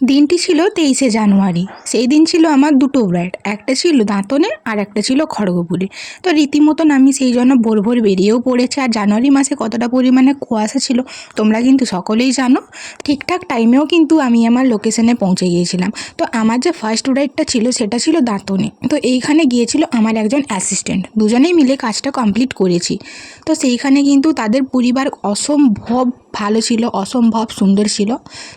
দিনটি ছিল তেইশে জানুয়ারি। সেই দিন ছিল আমার দুটো ব্রাইড একটা ছিল দাঁতনে আর একটা ছিল খড়গপুরে তো রীতিমতন আমি সেই জন্য ভোর ভোর বেরিয়েও পড়েছি। আর জানুয়ারি মাসে কতটা পরিমাণে কুয়াশা ছিল তোমরা কিন্তু সকলেই জানো। ঠিকঠাক টাইমেও কিন্তু আমি আমার লোকেশনে পৌঁছে গিয়েছিলাম। তো আমার যে ফার্স্ট রাইডটা ছিল সেটা ছিল দাঁতনে। তো এইখানে গিয়েছিল আমার একজন অ্যাসিস্ট্যান্ট দুজনেই মিলে কাজটা কমপ্লিট করেছি। তো সেইখানে কিন্তু তাদের পরিবার অসম্ভব ভালো ছিল, অসম্ভব সুন্দর ছিল।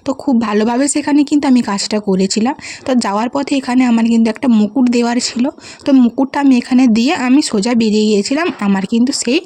তো খুব ভালোভাবে সেখানে কিন্তু আমি কাজটা করেছিলাম। তো যাওয়ার পথে এখানে আমার কিন্তু একটা মুকুট দেওয়ার ছিল। তো মুকুটটা আমি এখানে দিয়ে আমি সোজা বেরিয়ে গিয়েছিলাম। আমার কিন্তু সেই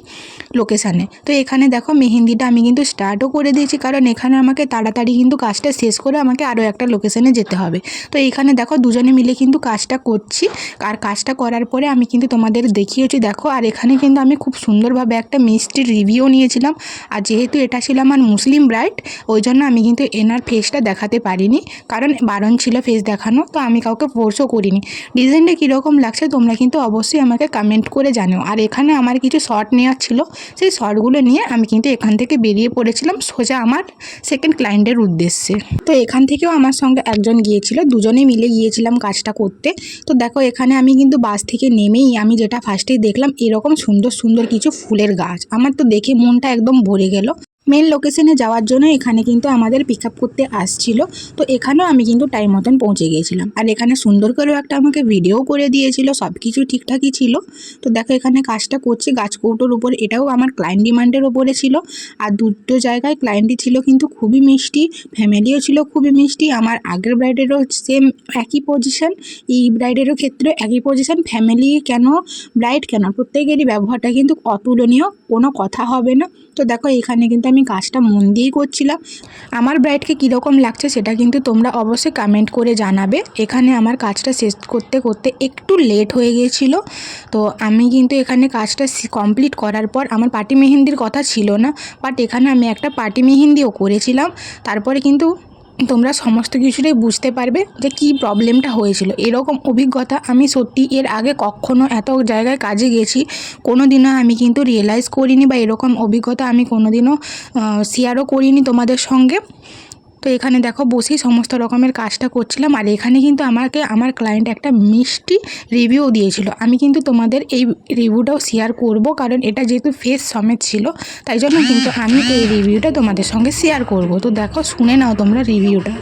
লোকেশানে তো এখানে দেখো মেহেন্দিটা আমি কিন্তু স্টার্টও করে দিয়েছি, কারণ এখানে আমাকে তাড়াতাড়ি কিন্তু কাজটা শেষ করে আমাকে আরও একটা লোকেশানে যেতে হবে। তো এখানে দেখো দুজনে মিলে কিন্তু কাজটা করছি, আর কাজটা করার পরে আমি কিন্তু তোমাদের দেখিয়েছি, দেখো। আর এখানে কিন্তু আমি খুব সুন্দরভাবে একটা মিষ্টির রিভিউ নিয়েছিলাম, আর যেহেতু এটা ছিল আমার মুসলিম ব্রাইড ওই জন্য আমি কিন্তু এনার ফেসটা দেখাতে পারিনি, কারণ বারণ ছিল ফেস দেখানো, তো আমি কাউকে ফোর্সও করিনি। ডিজাইনটা কীরকম লাগছে তোমরা কিন্তু অবশ্যই আমাকে কমেন্ট করে জানিও। আর এখানে আমার কিছু শর্ট নেওয়ার ছিল সেই শর্টগুলো নিয়ে আমি কিন্তু এখান থেকে বেরিয়ে পড়েছিলাম সোজা আমার সেকেন্ড ক্লায়েন্টের উদ্দেশ্যে। তো এখান থেকেও আমার সঙ্গে একজন গিয়েছিল, দুজনে মিলে গিয়েছিলাম কাজটা করতে। তো দেখো এখানে আমি কিন্তু বাস থেকে নেমেই আমি যেটা ফার্স্টেই দেখলাম, এরকম সুন্দর সুন্দর কিছু ফুলের গাছ। আমার তো দেখে মনটা একদম ভরে গেল। মেন লোকেশনে যাওয়ার জন্য এখানে কিন্তু আমাদের পিক আপ করতে আসছিল। তো এখানেও আমি কিন্তু টাইম মতন পৌঁছে গিয়েছিলাম। আর এখানে সুন্দর করেও একটা আমাকে ভিডিও করে দিয়েছিল সব কিছু ঠিকঠাকই ছিল। তো দেখো এখানে কাজটা করছি, গাছ কৌটোর উপর, এটাও আমার ক্লায়েন্ট ডিমান্ডের ওপরে ছিল। আর দুটো জায়গায় ক্লায়েন্টই ছিল কিন্তু খুবই মিষ্টি ফ্যামিলিও ছিল খুবই মিষ্টি, আমার আগের ব্রাইডেরও সেম একই পজিশন এই ব্রাইডেরও ক্ষেত্রে একই পজিশন ফ্যামিলি কেন ব্রাইড কেন? প্রত্যেকেরই ব্যবহারটা কিন্তু অতুলনীয়, কোনো কথা হবে না। তো দেখো এখানে কিন্তু আমি কাজটা মন দিয়েই করছিলাম। আমার ব্রাইডকে কীরকম লাগছে সেটা কিন্তু তোমরা অবশ্যই কমেন্ট করে জানাবে। এখানে আমার কাজটা শেষ করতে করতে একটু লেট হয়ে গিয়েছিল। তো আমি কিন্তু এখানে কাজটা কমপ্লিট করার পর আমার পার্টি মেহেন্দির কথা ছিল না। বাট এখানে আমি একটা পার্টি মেহেন্দিও করেছিলাম। তারপরে কিন্তু তোমরা সমস্ত কিছুটাই বুঝতে পারবে যে কি প্রবলেমটা হয়েছিল। এরকম অভিজ্ঞতা আমি সত্যি এর আগে কখনো এত জায়গায় কাজে গেছি কোনো দিনও আমি কিন্তু রিয়েলাইজ করিনি বা এরকম অভিজ্ঞতা আমি কোনো দিনও শেয়ারও করিনি তোমাদের সঙ্গে। তো এখানে দেখো বসেই সমস্ত রকমের কাজটা করছিলাম। আর এখানে কিন্তু আমাকে, আমার ক্লায়েন্ট একটা মিষ্টি রিভিউ দিয়েছিল। আমি কিন্তু তোমাদের এই রিভিউটাও শেয়ার করব, কারণ এটা যেহেতু ফেস সমেত ছিল, তাই জন্য কিন্তু আমি এই রিভিউটা তোমাদের সঙ্গে শেয়ার করব। তো দেখো, শুনে নাও তোমরা রিভিউটা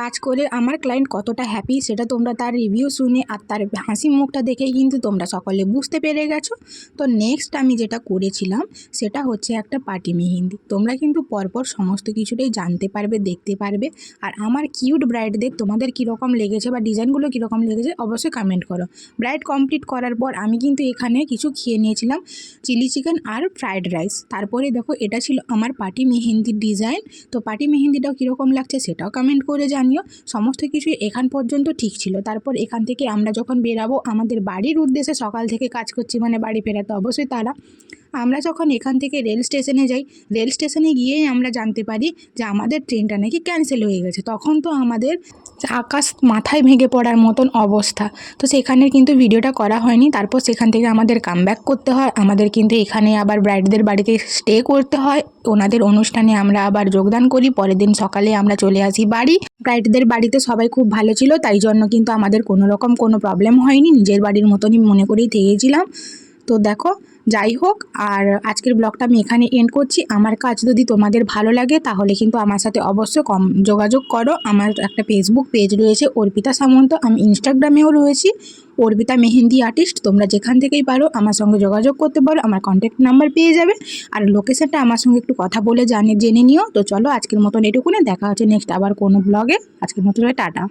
কাজ করে আমার ক্লায়েন্ট কতটা হ্যাপি সেটা তোমরা তার রিভিউ শুনে আর তার হাসি মুখটা দেখেই কিন্তু তোমরা সকলে বুঝতে পেরে গেছো। তো নেক্সট আমি যেটা করেছিলাম সেটা হচ্ছে একটা পার্টি মেহেন্দি। তোমরা কিন্তু পরপর সমস্ত কিছুটাই জানতে পারবে, দেখতে পারবে। আর আমার কিউট ব্রাইডদের তোমাদের কীরকম লেগেছে বা ডিজাইনগুলো কীরকম লেগেছে অবশ্যই কমেন্ট করো। ব্রাইড কমপ্লিট করার পর আমি কিন্তু এখানে কিছু খেয়ে নিয়েছিলাম চিলি চিকেন আর ফ্রায়েড রাইস তারপরে দেখো এটা ছিল আমার পার্টি মেহেন্দির ডিজাইন তো পার্টি মেহেন্দিটাও কীরকম লাগছে সেটাও কমেন্ট করে জানিও সমস্ত কিছুই এখান পর্যন্ত ঠিক ছিল। তারপর এখান থেকে আমরা যখন বেরাবো, আমাদের বাড়ির উদ্দেশ্যে সকাল থেকে কাজ করছি মানে বাড়ি ফেরাতে। অবশ্যই তারা আমরা যখন এখান থেকে রেল স্টেশনে যাই, রেল স্টেশনে গিয়েই আমরা জানতে পারি যে আমাদের ট্রেনটা নাকি ক্যান্সেল হয়ে গেছে। তখন তো আমাদের আকাশ মাথায় ভেঙে পড়ার মতন অবস্থা। তো সেখানে কিন্তু ভিডিওটা করা হয়নি। তারপর সেখান থেকে আমাদের কামব্যাক করতে হয়। আমাদের কিন্তু এখানে আবার ব্রাইডদের বাড়িতে স্টে করতে হয়। ওনাদের অনুষ্ঠানে আমরা আবার যোগদান করি। পরের দিন সকালে আমরা চলে আসি বাড়ি। ব্রাইডদের বাড়িতে সবাই খুব ভালো ছিল। তাই জন্য কিন্তু আমাদের কোনো রকম কোনো প্রবলেম হয়নি। নিজের বাড়ির মতনই মনে করেই থেকেছিলাম। তো দেখো, যাই হোক, আর আজকের ব্লগটা আমি এখানে এন্ড করছি। আমার কাজ যদি তোমাদের ভালো লাগে, তাহলে কিন্তু আমার সাথে অবশ্যই কম যোগাযোগ করো। আমার একটা ফেসবুক পেজ রয়েছে, অর্পিতা সামন্ত। আমি ইনস্টাগ্রামেও রয়েছি, অর্পিতা মেহেন্দি আর্টিস্ট তোমরা যেখান থেকেই পারো, আমার সঙ্গে যোগাযোগ করতে পারো, আমার কন্ট্যাক্ট নাম্বার পেয়ে যাবে। আর লোকেশানটা আমার সঙ্গে একটু কথা বলে জানে, জেনে নিও। তো চলো, আজকের মতন এটুকুনে। দেখা হচ্ছে নেক্সট আবার কোনো ব্লগে আজকের মতো টাটা।